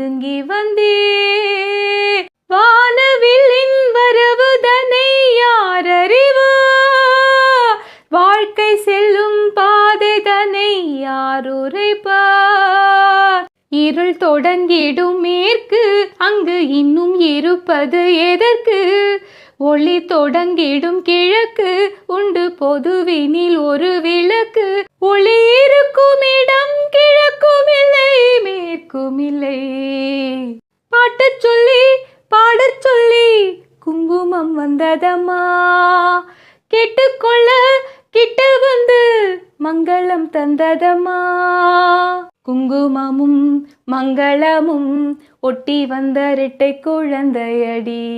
ஒதுங்கி வந்தே. வானவில்லின் வரவுதனை யாரறிவா? வாழ்க்கை செல்லும் பாதைதனை யாருரைப்பார் இருள் தொடங்கிடும் மேற்கு அங்கு இன்னும் இருப்பது எதற்கு? ஒளி தொடங்கிடும் கிழக்கு உண்டு பொதுவினில் ஒரு விளக்கு. ஒளி இருக்கும் இடம் கிழக்குமில்லை மேற்குமில்லை. பாட்டச் சொல்லி பாடச் சொல்லி குங்குமம் வந்ததம்மா. கேட்டுக்கொள்ள கிட்ட வந்து மங்களம் தந்ததம்மா. குங்குமமும் மங்களமும் ஒட்டி வந்த இரட்டை குழந்தையடி.